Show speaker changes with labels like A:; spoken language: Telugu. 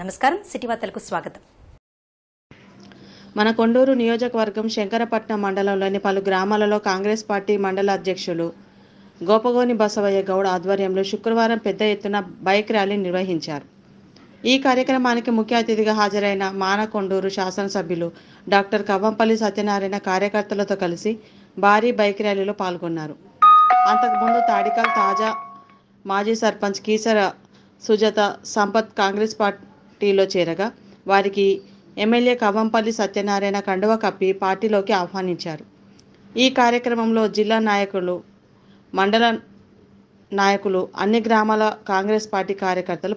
A: నమస్కారం. సిటీ వార్తలకు స్వాగతం.
B: మన కొండూరు నియోజకవర్గం శంకరపట్నం మండలంలోని పలు గ్రామాలలో కాంగ్రెస్ పార్టీ మండల అధ్యక్షులు గోపగోని బసవయ్య గౌడ్ ఆధ్వర్యంలో శుక్రవారం పెద్ద ఎత్తున బైక్ ర్యాలీ నిర్వహించారు. ఈ కార్యక్రమానికి ముఖ్య అతిథిగా హాజరైన మానకొండూరు శాసనసభ్యులు డాక్టర్ కవ్వంపల్లి సత్యనారాయణ కార్యకర్తలతో కలిసి భారీ బైక్ ర్యాలీలో పాల్గొన్నారు. అంతకుముందు తాడికల్ తాజా మాజీ సర్పంచ్ కీసర సుజాత సంపత్ కాంగ్రెస్ పార్టీ పార్టీలో చేరగా వారికి ఎమ్మెల్యే కవ్వంపల్లి సత్యనారాయణ కండువ కప్పి పార్టీలోకి ఆహ్వానించారు. ఈ కార్యక్రమంలో జిల్లా నాయకులు మండల నాయకులు అన్ని గ్రామాల కాంగ్రెస్ పార్టీ కార్యకర్తలు